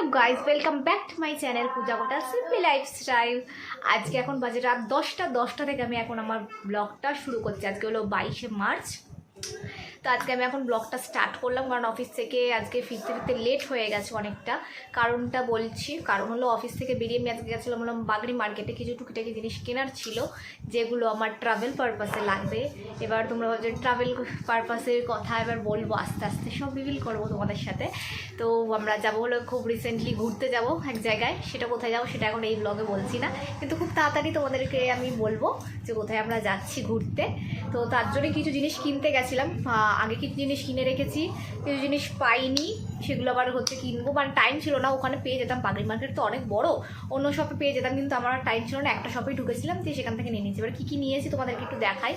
What's up guys welcome back to my channel Puja গোটা simply lifestyle আজকে এখন বাজে রাত দশটা দশটা থেকে আমি এখন আমার ব্লগটা শুরু করছি। আজকে হলো বাইশে মার্চ। তো আজকে আমি এখন ব্লগটা স্টার্ট করলাম, কারণ অফিস থেকে আজকে ফিরতে ফিরতে লেট হয়ে গেছে অনেকটা। কারণটা বলছি, কারণ হলো অফিস থেকে বেরিয়ে আমি আজকে গেছিলাম বললাম বাগড়ি মার্কেটে কিছু টুকিটাকি জিনিস কেনার ছিল, যেগুলো আমার ট্রাভেল পারপাসে লাগবে। এবার তোমরা যে ট্রাভেল পারপাসের কথা এবার বলব, আস্তে আস্তে সব রিভিল করব তোমাদের সাথে। তো আমরা যাব হলো খুব রিসেন্টলি ঘুরতে যাব এক জায়গায়, সেটা কোথায় যাব সেটা এখন এই ব্লগে বলছি না। কিন্তু খুব তাড়াতাড়ি তোমাদেরকে আমি বলব যে কোথায় আমরা যাচ্ছি ঘুরতে। তো তার জন্য কিছু জিনিস কিনতে গেছিলাম আগে কিছু জিনিস কিনে রেখেছি, কিছু জিনিস পাইনি, সেগুলো আবার হচ্ছে কিনবো। মানে টাইম ছিল না, ওখানে পেয়ে যেতাম। বাগড়ি মার্কেট তো অনেক বড়, অন্য শপে পেয়ে যেতাম, কিন্তু আমার টাইম ছিল না। একটা শপেই ঢুকেছিলাম, দিয়ে সেখান থেকে নিয়ে নিয়েছি। এবার কী কী নিয়েছি তোমাদেরকে একটু দেখাই।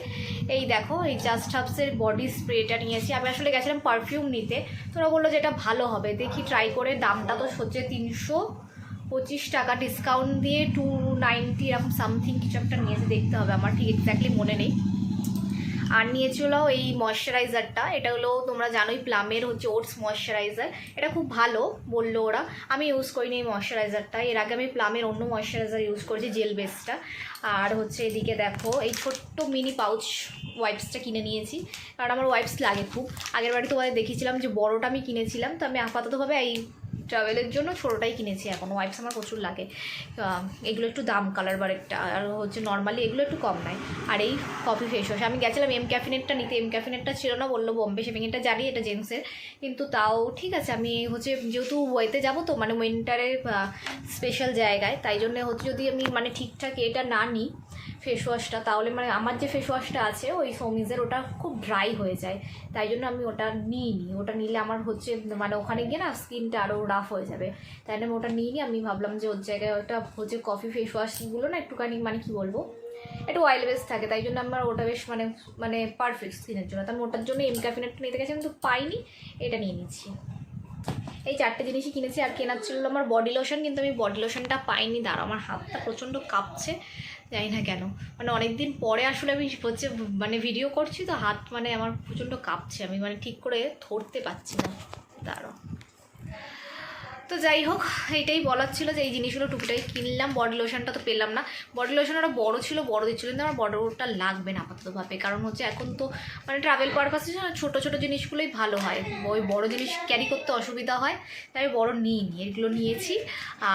এই দেখো, এই জাস্ট হাবসের বডি স্প্রেটা নিয়েছি। আমি আসলে গেছিলাম পারফিউম নিতে। তোরা বলল যে এটা ভালো হবে। দেখি ট্রাই করে, দামটা তো হচ্ছে তিনশো পঁচিশ টাকা। ডিসকাউন্ট দিয়ে টু নাইনটি এরকম সামথিং কিছু একটা নিয়েছে। দেখতে হবে। আমার ঠিক এক্স্যাক্টলি মনে নেই। আর নিয়ে নিয়েছিল এই ময়শ্চারাইজারটা এটা হলো, তোমরা জানোই প্লামের হচ্ছে ওটস ময়শ্চারাইজার এটা খুব ভালো, বলল ওরা। আমি ইউজ করিনি এই ময়শ্চারাইজারটা এর আগে আমি প্লামের অন্য ময়শ্চারাইজার ইউজ করেছি জেল বেসটা আর হচ্ছে এদিকে দেখো, এই ছোট্ট মিনি পাউচ ওয়াইপসটা কিনে নিয়েছি। কারণ আমার ওয়াইপস লাগে খুব। আগের বাড়ি তোমাদের দেখিয়েছিলাম যে বড়টা আমি কিনেছিলাম। তো আমি আপাততভাবে এই ট্রাভেলের জন্য ছোটোটাই কিনেছি এখন। ওয়াইপস আমার প্রচুর লাগে। এগুলো একটু দাম কালার বারেরটা আর হচ্ছে নর্মালি এগুলো একটু কম নেয়। আর এই কফি ফেস ওয়াশ আমি গেছিলাম এম ক্যাফিনেটটা নিতে। এম ক্যাফিনেটটা ছিল না, বলল বোম্বে শেপিংটা জানি এটা জেন্টসের কিন্তু তাও ঠিক আছে, আমি হচ্ছে যেহেতু ওয়েতে যাব তো মানে উইন্টারের স্পেশাল জায়গায়, তাই জন্য হচ্ছে যদি আমি মানে ঠিকঠাক এটা না নিই ফেস ওয়াশটা তাহলে মানে আমার যে ফেস ওয়াশটা আছে, ওই সৌমিজের ওটা খুব ড্রাই হয়ে যায়। তাই জন্য আমি ওটা নিইনি। ওটা নিলে আমার হচ্ছে মানে ওখানে গিয়ে না স্কিনটা আরও রাফ হয়ে যাবে। তাই জন্য ওটা নিইনি। আমি ভাবলাম যে ওর জায়গায় ওটা হচ্ছে কফি ফেস ওয়াশগুলো না একটুখানি মানে কি বলব, একটু অয়েল বেস থাকে। তাই জন্য আমার ওটা বেশ মানে মানে পারফেক্ট স্কিনের জন্য। তো আমি ওটার জন্য এম ক্যাফিনেটটা নিতে গেছি কিন্তু পাইনি, এটা নিয়ে নিচ্ছি। এই চারটে জিনিসই কিনেছি আর কেনার ছিল আমার বডি লোশন কিন্তু আমি বডি লোশনটা পাইনি। দাঁড়া আমার হাতটা প্রচণ্ড কাঁপছে। জানি না কেন। মানে অনেক দিন পরে আসলে আমি হচ্ছে মানে ভিডিও করছি তো হাত মানে আমার প্রচণ্ড কাঁপছে। আমি মানে ঠিক করে ধরতে পারছি না। দাঁড়ো তো যাই হোক এইটাই বলার ছিল যে এই জিনিসগুলো টুকিটাই কিনলাম। বডি লোশনটা তো পেলাম না। বডি লোশন ওটা বড়ো ছিল, বড়ো দিচ্ছিল, কিন্তু আমার বড়োটা লাগবে না আপাততভাবে। কারণ হচ্ছে এখন তো মানে ট্রাভেল পারপাসে ছোটো ছোটো জিনিসগুলোই ভালো হয়। ওই বড় জিনিস ক্যারি করতে অসুবিধা হয়, তাই আমি বড় নিইনি, এগুলো নিয়েছি।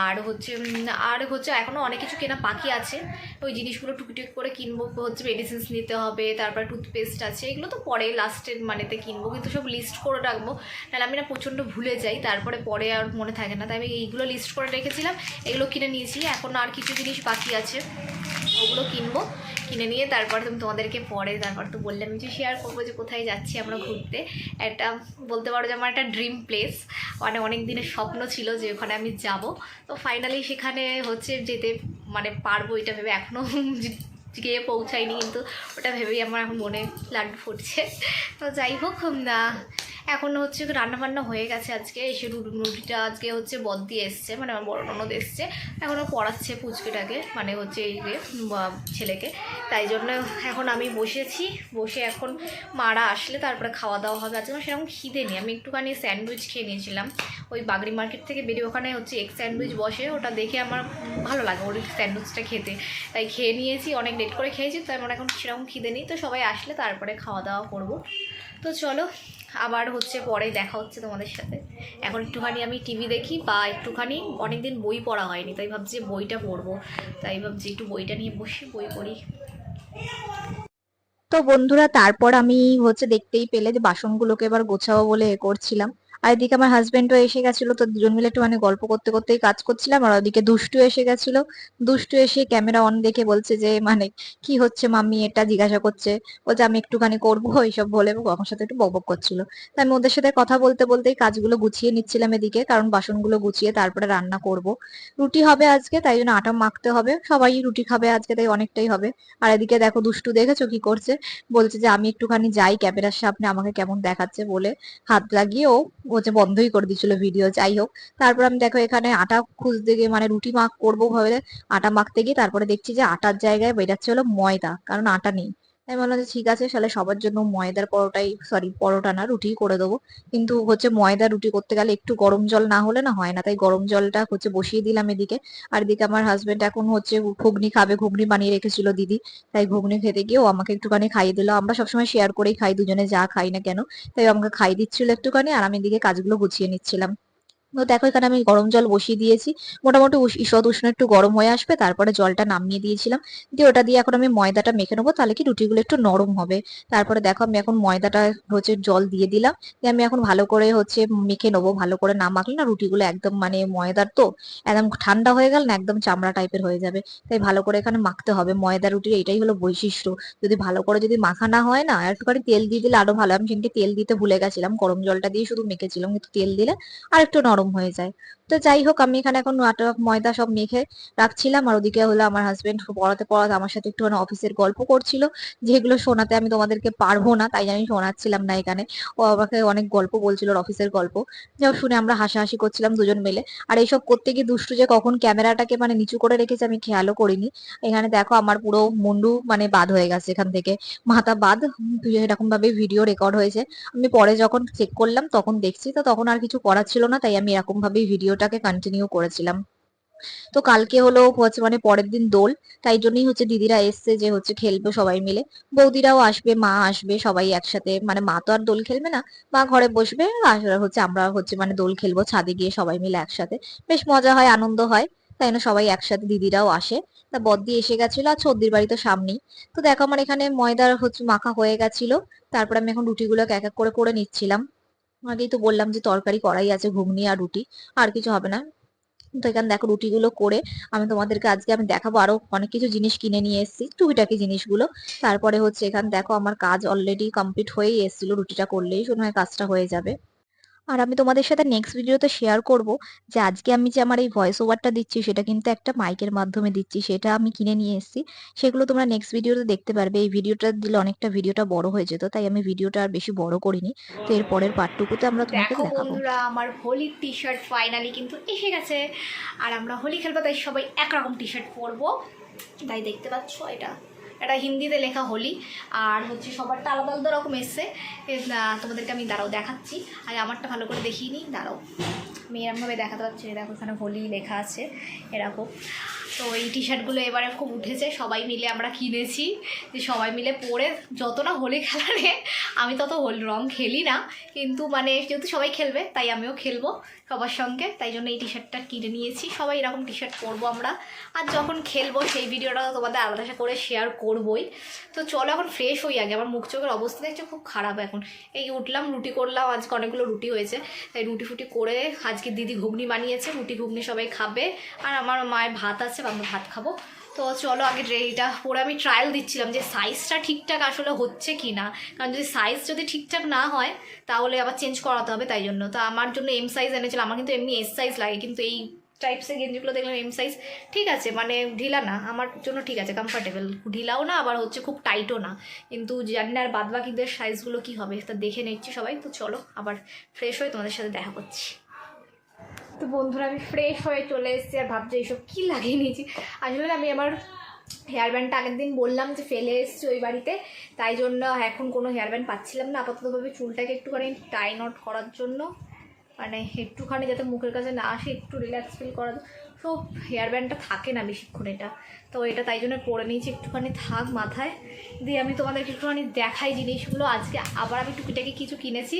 আর হচ্ছে আর হচ্ছে এখনও অনেক কিছু কেনা বাকি আছে। ওই জিনিসগুলো টুকিটুকি করে কিনবো, হচ্ছে মেডিসিনস নিতে হবে, তারপর টুথপেস্ট আছে, এগুলো তো পরে লাস্টের মানেতে কিনবো, কিন্তু সব লিস্ট করে রাখব। নাহলে আমি না প্রচণ্ড ভুলে যাই, তারপরে পরে আর মনে থাকে না। তাই আমি এইগুলো লিস্ট করে রেখেছিলাম। এগুলো কিনে নিয়েছি। এখন আর কিছু জিনিস বাকি আছে। ওগুলো কিনবো। কিনে নিয়ে তারপর তুমি তোমাদেরকে পরে তারপর তো বললাম যে শেয়ার করব যে কোথায় যাচ্ছি আমরা ঘুরতে। একটা বলতে পারো যে আমার একটা ড্রিম প্লেস মানে অনেক দিনের স্বপ্ন ছিল যে ওখানে আমি যাব। তো ফাইনালি সেখানে হচ্ছে যেতে মানে পারব এটা ভেবে। এখনও গিয়ে পৌঁছাইনি কিন্তু ওটা ভেবেই আমার এখন মনে লাড্ডু ফুটছে তো যাই হোক না এখন হচ্ছে রান্নাবান্না হয়ে গেছে আজকে। এসে রুটি রুটিটা আজকে হচ্ছে বদ দিয়ে এসছে মানে আমার বড় ননদ এসছে। এখনও পড়াচ্ছে পুচকিটাকে মানে হচ্ছে এই ছেলেকে। তাই জন্য এখন আমি বসেছি, বসে এখন মারা আসলে তারপরে খাওয়া দাওয়া হবে। আজকে সেরকম খিদে নেই। আমি একটুখানি স্যান্ডউইচ খেয়ে নিয়েছিলাম। ওই বাগড়ি মার্কেট থেকে বেরিয়ে ওখানে হচ্ছে এগ স্যান্ডউইচ বসে। ওটা দেখে আমার ভালো লাগে ওই স্যান্ডউইচটা খেতে। তাই খেয়ে নিয়েছি, অনেক লেট করে খেয়েছি, তাই আমার এখন সেরকম খিদে নেই। তো সবাই আসলে তারপরে খাওয়া দাওয়া করব। তো চলো, আবার হচ্ছে পরে দেখা হচ্ছে তোমাদের সাথে। এখন একটুখানি আমি টিভি দেখি বা একটুখানি অনেকদিন বই পড়া হয়নি, তাই ভাবছি বইটা পড়ব। তাই ভাবছি একটু বইটা নিয়ে বসি, বই পড়ি। তো বন্ধুরা, তারপর আমি হচ্ছে দেখতেই পেলে যে বাসনগুলোকে এবার গোছাবো বলে এ করছিলাম। আর এদিকে আমার হাজবেন্ডও এসে গেছিল, তো দুজন মিলে একটু মানে গল্প করতে করতেই কাজ করছিলাম, আর ওদিকে দুষ্টু এসে গেছিল। দুষ্টু এসে ক্যামেরা অন দেখে বলছে যে মানে কি হচ্ছে মাম্মি, এটা জিজ্ঞাসা করছে। বলছে আমি একটুখানি করব, এইসব বলে আমার সাথে একটু বকবক করছিল। তাই আমি ওদের সাথে কথা বলতে বলতেই কাজগুলো গুছিয়ে নিচ্ছিলাম এদিকে, কারণ বাসনগুলো গুছিয়ে তারপরে রান্না করব। রুটি হবে আজকে, তাই জন্য আটা মাখতে হবে। সবাই রুটি খাবে আজকে, তাই অনেকটাই হবে। আর এদিকে দেখো দুষ্টু দেখেছ কি করছে? বলছে যে, আমি একটুখানি যাই, ক্যামেরার সামনে আমাকে কেমন দেখাচ্ছে বলে হাত লাগিয়ে ও হচ্ছে বন্ধই করে দিয়েছিল ভিডিও যাই হোক। তারপর আমি দেখো এখানে আটা খুঁজতে গিয়ে মানে রুটি মাখ করব ভাবে আটা মাখতে গিয়ে তারপরে দেখছি যে আটার জায়গায় বেরাচ্ছে হলো ময়দা, কারণ আটা নেই। আমি বললাম যে ঠিক আছে, তাহলে সবার জন্য ময়দার পরোটাই সরি পরোটা না রুটি করে দেবো। কিন্তু হচ্ছে ময়দা রুটি করতে গেলে একটু গরম জল না হলে না হয় না, তাই গরম জলটা হচ্ছে বসিয়ে দিলাম এদিকে। আর এদিকে আমার হাজবেন্ড এখন হচ্ছে ঘুগনি খাবে, ঘুগনি বানিয়ে রেখেছিল দিদি। তাই ঘুগনি খেতে গিয়ে ও আমাকে একটুখানি খাইয়ে দিল। আমরা সবসময় শেয়ার করেই খাই, দুজনে যা খাই না কেন, তাই আমাকে খাই দিচ্ছিল একটুখানি, আর আমি এদিকে কাজগুলো গুছিয়ে নিচ্ছিলাম। তো দেখো, এখানে আমি গরম জল বসিয়ে দিয়েছি। মোটামুটি ঈষৎ উষ্ণ একটু গরম হয়ে আসবে, তারপরে জলটা নামিয়ে দিয়েছিলাম। দিয়ে ওটা দিয়ে এখন আমি ময়দাটা মেখে নেব, তাহলে কি রুটিগুলো একটু নরম হবে। তারপরে দেখো, আমি এখন ময়দাটা হচ্ছে জল দিয়ে দিলাম। দিয়ে আমি এখন ভালো করে হচ্ছে মেখে নেব, ভালো করে না মাখলে না রুটিগুলো একদম মানে ময়দার তো একদম ঠান্ডা হয়ে গেল না একদম চামড়া টাইপের হয়ে যাবে। তাই ভালো করে এখানে মাখতে হবে। ময়দা রুটির এটাই হলো বৈশিষ্ট্য। যদি ভালো করে যদি মাখা না হয় না একটুখানি তেল দিয়ে দিলে আরও ভালো। আমি সেদিনকে তেল দিতে ভুলে গেছিলাম, গরম জলটা দিয়ে শুধু মেখেছিলাম, কিন্তু তেল দিলে আর একটু নরম হয়ে যায় তো যাই হোক, আমি এখানে এখন আটা, ময়দা সব মেখে রাখছিলাম আর ওদিকে হলো আমার হাজবেন্ড পড়াতে পড়াতে আমার সাথে একটুখানি অফিসের গল্প করছিল। যেগুলো শোনাতে আমি তোমাদেরকে পারব না, তাই আমি শোনাচ্ছিলাম না এখানে। ও আমাকে অনেক গল্প বলছিল অফিসের গল্প। যাও শুনে আমরা হাসাহাসি করছিলাম দুজন মিলে। আর এইসব করতে গিয়ে দুষ্টু যে কখন ক্যামেরাটাকে মানে নিচু করে রেখেছে আমি খেয়ালও করিনি। এখানে দেখো আমার পুরো মুন্ডু মানে বাদ হয়ে গেছে এখান থেকে। মাথা বাদ এরকম ভাবে ভিডিও রেকর্ড হয়েছে। আমি পরে যখন চেক করলাম, তখন দেখছি, তো তখন আর কিছু করার ছিল না, তাই আমি এরকম ভাবেই ভিডিওটাকে কন্টিনিউ করেছিলাম। তো কালকে হলো হচ্ছে মানে পরের দিন দোল, তাই জন্যই হচ্ছে দিদিরা এসছে যে হচ্ছে খেলবে সবাই মিলে। বৌদিরাও আসবে, মা আসবে, সবাই একসাথে মানে মা তো আর দোল খেলবে না, মা ঘরে বসবে হচ্ছে আমরা হচ্ছে মানে দোল খেলব, ছাদে গিয়ে সবাই মিলে একসাথে। বেশ মজা হয়, আনন্দ হয়, তাই জন্য সবাই একসাথে দিদিরাও আসে। তা বদ্দি এসে গেছিল আর ছর্দির বাড়ি তো সামনেই। তো দেখো আমার এখানে ময়দার হচ্ছে মাখা হয়ে গেছিল, তারপর আমি এখন রুটিগুলোকে এক এক করে করে নিচ্ছিলাম। আগেই তো বললাম যে তরকারি করাই আছে, ঘুগনি আর রুটি, আর কিছু হবে না। তো এখানে দেখো রুটিগুলো করে আমি তোমাদেরকে আজকে আমি দেখাবো আরও অনেক কিছু জিনিস কিনে নিয়ে এসেছি, টুকিটাকি জিনিসগুলো। তারপরে হচ্ছে এখানে দেখো আমার কাজ অলরেডি কমপ্লিট হয়েই এসেছিল রুটিটা করলেই, শুধু কাজটা হয়ে যাবে। আর আমি তোমাদের সাথে নেক্সট ভিডিওতে শেয়ার করব যে আজকে আমি যে আমার এই ভয়েস ওভারটা দিচ্ছি সেটা কিন্তু একটা মাইকের মাধ্যমে দিচ্ছি সেটা আমি কিনে নিয়ে এসেছি। সেগুলো তোমরা নেক্সট ভিডিওতে দেখতে পারবে। এই ভিডিওটা দিলে অনেকটা ভিডিওটা বড় হয়ে যেত তাই আমি ভিডিওটা আর বেশি বড় করিনি। তো এর পরের পার্টটুকুতে আমরা তোমাকে দেখো দেখাবো। বন্ধুরা আমার হোলির টি শার্ট ফাইনালি কিন্তু এসে গেছে। আর আমরা হোলি খেলব তাই সবাই একরকম টি শার্ট পরবো। তাই দেখতে পাচ্ছ এটা। এটা হিন্দিতে লেখা হোলি, আর হচ্ছে সবারটা আলাদা আলাদা রকম এসছে। তোমাদেরকে আমি দাঁড়াও দেখাচ্ছি। আগে আমারটা ভালো করে দেখিয়ে নিই, দাঁড়াও। মেয়েরামভাবে দেখাতে পারছি দেখো এখানে হোলি লেখা আছে, এরকম। তো এই টি শার্টগুলো এবারে খুব উঠেছে, সবাই মিলে আমরা কিনেছি। যে সবাই মিলে পরে যত না হোলি খেলারে আমি তত হোল রং খেলি না। কিন্তু মানে যেহেতু সবাই খেলবে, তাই আমিও খেলব সবার সঙ্গে। তাই জন্য এই টি শার্টটা কিনে নিয়েছি। সবাই এরকম টি শার্ট পরবো আমরা। আর যখন খেলব, সেই ভিডিওটা তোমাদের আলাদা করে শেয়ার করবোই। তো চলো এখন ফ্রেশ হই আগে। আমার মুখ চোখের অবস্থা দেখছ খুব খারাপ এখন। এই উঠলাম, রুটি করলাম। আজকে অনেকগুলো রুটি হয়েছে। তাই রুটি ফুটি করে আজকে দিদি ঘুগনি বানিয়েছে। রুটি ঘুগনি সবাই খাবে। আর আমার মায়ের ভাত আছে আমরা ভাত খাব। তো চলো, আগে এইটা পরে আমি ট্রায়াল দিচ্ছিলাম যে সাইজটা ঠিকঠাক আসলে হচ্ছে কি না কারণ যদি সাইজ যদি ঠিকঠাক না হয়, তাহলে আবার চেঞ্জ করাতে হবে, তাই জন্য। তো আমার জন্য এম সাইজ এনেছিলাম আমার কিন্তু এমনি এস সাইজ লাগে, কিন্তু এই টাইপসের গেঞ্জিগুলো দেখলাম এম সাইজ ঠিক আছে মানে ঢিলা না, আমার জন্য ঠিক আছে কমফর্টেবল ঢিলাও না, আবার হচ্ছে খুব টাইটও না। কিন্তু জানি না আর বাদবাকিদের সাইজগুলো কী হবে, তা দেখে নিচ্ছি সবাই। তো চলো, আবার ফ্রেশ হয়ে তোমাদের সাথে দেখা করছি। তো বন্ধুরা, আমি ফ্রেশ হয়ে চলে এসেছি আর ভাবছি এইসব কী লাগিয়ে নিয়েছি। আসলে আমি আমার হেয়ার ব্যান্ডটা আগের দিন বললাম যে ফেলে এসেছি ওই বাড়িতে, তাই জন্য এখন কোনো হেয়ার ব্যান্ড পাচ্ছিলাম না। আপাততভাবে চুলটাকে একটুখানি টাই নট করার জন্য মানে একটুখানি যাতে মুখের কাছে না আসে, একটু রিল্যাক্স ফিল করা সব হেয়ার ব্যান্ডটা থাকে না বেশিক্ষণ এটা। তো এটা তাই জন্য পরে নিয়েছি একটুখানি থাক মাথায়। দিয়ে আমি তোমাদেরকে একটুখানি দেখাই জিনিসগুলো। আজকে আবার আমি টুকিটাকি কিছু কিনেছি।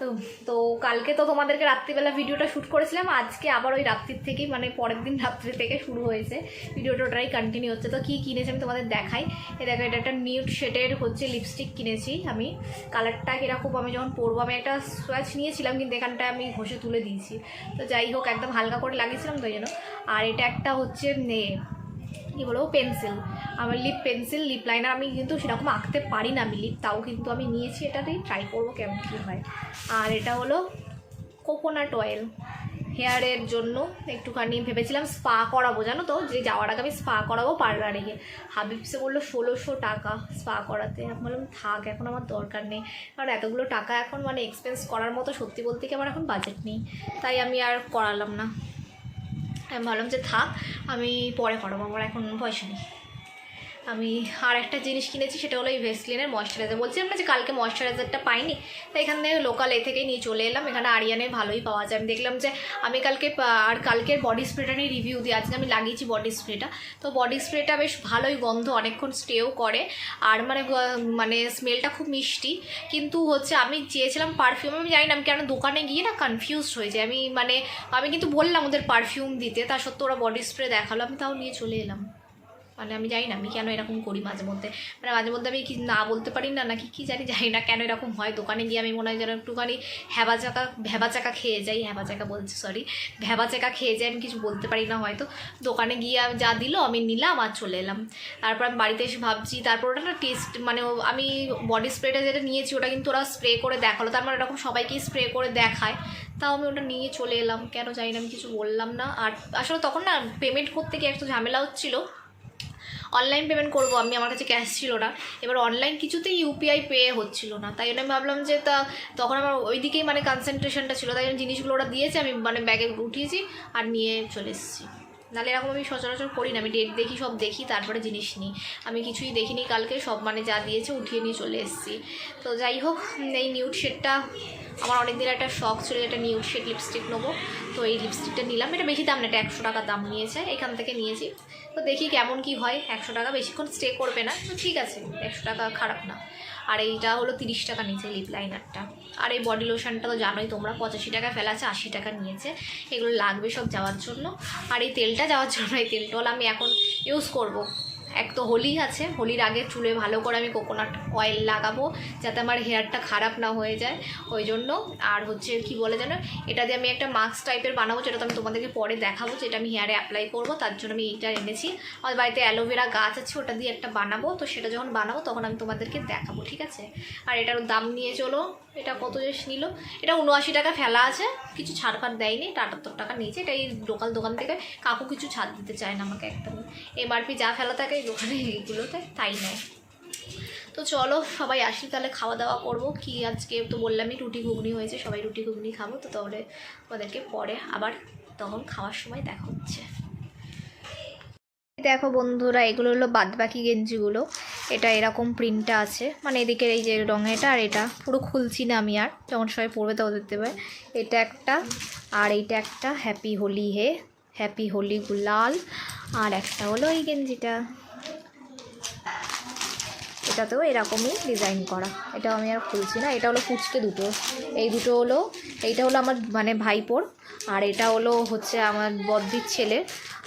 তো তো কালকে তো তোমাদেরকে রাত্রিবেলা ভিডিওটা শ্যুট করেছিলাম। আজকে আবার ওই রাত্রির থেকেই মানে পরের দিন রাত্রি থেকে শুরু হয়েছে। ভিডিওটা ওটাই কন্টিনিউ হচ্ছে। তো কী কিনেছি আমি তোমাদের দেখাই। এ দেখো, এটা একটা নিউড শেডের হচ্ছে লিপস্টিক কিনেছি আমি। কালারটা কীরকম আমি যখন পরবো, আমি একটা সোয়াচ নিয়েছিলাম, কিন্তু এখানটায় আমি ঘষে তুলে দিয়েছি। তো যাই হোক, একদম হালকা করে লাগিয়েছিলাম, তো জন্য। আর এটা একটা হচ্ছে বলব পেন্সিল আমার লিপ পেন্সিল লিপ লাইনার আমি কিন্তু সেরকম আঁকতে পারি না আমি লিপ তাও কিন্তু আমি নিয়েছি এটাতেই ট্রাই করব কেমন কী হয়। আর এটা হলো কোকোনাট অয়েল হেয়ারের জন্য একটুখানি ভেবেছিলাম স্পা করাবো, জানো তো? যে যাওয়ার আগে আমি স্পা করাবো পার্লারে গিয়ে। হাবিবসে বলল, ষোলোশো টাকা স্পা করাতে। আমি বললাম, থাক, এখন আমার দরকার নেই। কারণ এতগুলো টাকা এখন মানে এক্সপেন্স করার মতো সত্যি বলতে কি আমার এখন বাজেট নেই। তাই আমি আর করালাম না। আমি ভাবলাম যে থাক আমি পরে করাবো আমার এখন পয়সা নেই। আমি আর একটা জিনিস কিনেছি, সেটা হলো এই ভেসলিনের ময়শ্চারাইজার বলছিলাম না যে কালকে ময়শ্চারাইজারটা পাইনি? তাই এখান থেকে লোকাল এ থেকেই নিয়ে চলে এলাম। এখানে আরিয়ানে ভালোই পাওয়া যায়। আমি দেখলাম যে, আমি কালকে আর কালকের বডি স্প্রেটা নিয়ে রিভিউ দিই। আজকে আমি লাগিয়েছি বডি স্প্রেটা তো বডি স্প্রেটা বেশ ভালোই গন্ধ, অনেকক্ষণ স্টেও করে। আর মানে মানে স্মেলটা খুব মিষ্টি। কিন্তু হচ্ছে, আমি চেয়েছিলাম পারফিউম আমি জানি না, আমি কেন দোকানে গিয়ে না কনফিউজড হয়ে যাই। আমি মানে আমি কিন্তু বললাম ওদের পারফিউম দিতে। তা সত্ত্বেও ওরা বডি স্প্রে দেখাল। আমি তাও নিয়ে চলে এলাম। মানে আমি জানি না, আমি কেন এরকম করি মাঝে মধ্যে। মানে মাঝে মধ্যে আমি কি না বলতে পারি না, নাকি কি জানি জানি না কেন এরকম হয়। দোকানে গিয়ে আমি মনে হয় যেন একটুখানি ভ্যাবা চাকা ভ্যাবা চাকা খেয়ে যাই হ্যাবা চাকা বলছি সরি ভ্যাবা চাকা খেয়ে যাই, আমি কিছু বলতে পারি না হয়তো। দোকানে গিয়ে যা দিল, আমি নিলাম আর চলে এলাম। তারপর আমি বাড়িতে এসে ভাবছি, তারপর ওটা না টেস্ট মানে আমি বডি স্প্রেটা যেটা নিয়েছি, ওটা কিন্তু ওরা স্প্রে করে দেখাল। তার মানে এরকম সবাইকেই স্প্রে করে দেখায়। তাও আমি ওটা নিয়ে চলে এলাম। কেন জানি না, আমি কিছু বললাম না। আর আসলে তখন না পেমেন্ট করতে গিয়ে একটু ঝামেলা হচ্ছিল। অনলাইন পেমেন্ট করব, আমি, আমার কাছে ক্যাশ ছিল না। এবার অনলাইন কিছুতেই ইউপিআই পে হচ্ছিল না। তাই জন্য আমি ভাবলাম যে তা, তখন আমার ওই দিকেই মানে কনসেন্ট্রেশনটা ছিল। তাই জন্য জিনিসগুলো ওরা দিয়েছে, আমি মানে ব্যাগে উঠিয়েছি আর নিয়ে চলে এসেছি। নাহলে এরকম আমি সচরাচর করি না। আমি ডেট দেখি, সব দেখি, তারপরে জিনিস নিই। আমি কিছুই দেখিনি কালকে, সব মানে যা দিয়েছে উঠিয়ে নিয়ে চলে এসেছি। তো যাই হোক, এই নিউড শেডটা আমার অনেক দিন একটা শখ ছিল একটা নিউড শেড লিপস্টিক নেব। তো এই লিপস্টিকটা নিলাম। এটা বেশি দাম না, এটা একশো টাকা দাম নিয়েছে। এখান থেকে নিয়েছি। তো দেখি কেমন কি হয়। একশো টাকা বেশিক্ষণ স্টে করবে না। তো ঠিক আছে, একশো টাকা খারাপ না। আর এইটা হলো তিরিশ টাকা নিচে লিপ লাইনারটা আর এই বডি লোশনটা তো জানোই তোমরা, পঁচাশি টাকা ফেলাছে, আশি টাকা নিয়েছে। এগুলো লাগবে সব যাওয়ার জন্য। আর এই তেলটা যাওয়ার জন্য, এই তেলটা আমি এখন ইউজ করব। এক তো হোলি আছে, হোলির আগে চুলে ভালো করে আমি কোকোনাট অয়েল লাগাবো যাতে আমার হেয়ারটা খারাপ না হয়ে যায়। ওই জন্য আর হচ্ছে কি বলে যেন, এটা দিয়ে আমি একটা মাস্ক টাইপের বানাবো, যেটা তো আমি তোমাদেরকে পরে দেখাবো, যেটা আমি হেয়ারে অ্যাপ্লাই করব, তার জন্য আমি এইটা এনেছি। আমাদের বাড়িতে অ্যালোভেরা গাছ আছে, ওটা দিয়ে একটা বানাবো, তো সেটা যখন বানাবো তখন আমি তোমাদেরকে দেখাবো, ঠিক আছে? আর এটার দাম নিয়ে চলো, এটা কত জিনিস নিল? এটা উনআশি টাকা ফেলা আছে, কিছু ছাড় ফাড় দেয়নি, এটা আটাত্তর টাকা নিয়েছে, এটা এই লোকাল দোকান থেকে কাকু কিছু ছাড় দিতে চায় না আমাকে একদম এমআরপি যা ফেলা থাকে দোকানে এইগুলোতে তাই নেয়। তো চলো, সবাই আসি, তাহলে খাওয়া দাওয়া করব। কি আজকে তো বললামই রুটি ঘুগনি হয়েছে, সবাই রুটি ঘুগনি খাব, তো তাহলে ওদেরকে পরে আবার তখন খাওয়ার সময় দেখা হচ্ছে। দেখো বন্ধুরা, এগুলো হলো বাদবাকি গেঞ্জিগুলো। এটা এরকম প্রিন্টটা আছে। মানে এদিকের এই যে রঙেটা আর এটা। পুরো খুলছি না আমি আর। যখন সবাই পড়বে তখন দেখতে পাবে। এটা একটা আর এইটা একটা হ্যাপি হোলি হে। হ্যাপি হোলি গুলাল। আর একটা হলো এই গেঞ্জিটা। এটাতেও এরকমই ডিজাইন করা। এটা আমি আর খুলছি না, এটা হলো ফুচকে দুটো। এই দুটো হলো, এইটা হলো আমার মানে ভাইপোর, আর এটা হলো হচ্ছে আমার বদ্দির ছেলে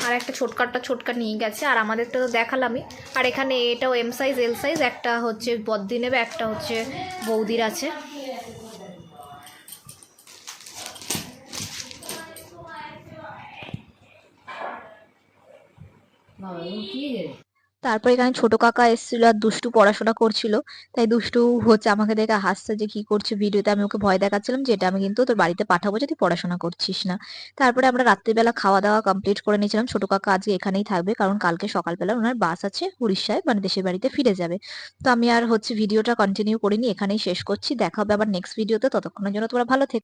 আর একটা ছোটকাটটা ছোটকা নিয়ে গেছে, আর আমাদেরটা তো দেখালামই। আর এখানে এটাও এম সাইজ এল সাইজ একটা হচ্ছে বদ্দি নেবে, একটা হচ্ছে বৌদির আছে। তারপর এখানে ছোট কাকা এসেছিল আর দুষ্টু পড়াশোনা করছিল। তাই দুষ্টু হচ্ছে আমাকে দেখে হাসছে যে কি করছে ভিডিওতে। আমি ওকে ভয় দেখাচ্ছিলাম যে এটা আমি কিন্তু তোর বাড়িতে পাঠাবো যদি পড়াশোনা করছিস না। তারপরে আমরা রাত্রিবেলা খাওয়া দাওয়া কমপ্লিট করে নিয়েছিলাম। ছোট কাকা আজকে এখানেই থাকবে কারণ কালকে সকালবেলা ওনার বাস আছে উড়িষ্যায় মানে দেশের বাড়িতে ফিরে যাবে। তো আমি আর হচ্ছে ভিডিওটা কন্টিনিউ করিনি, এখানেই শেষ করছি। দেখা হবে আবার নেক্সট ভিডিওতে ততক্ষণের জন্য তোমরা ভালো থেকো।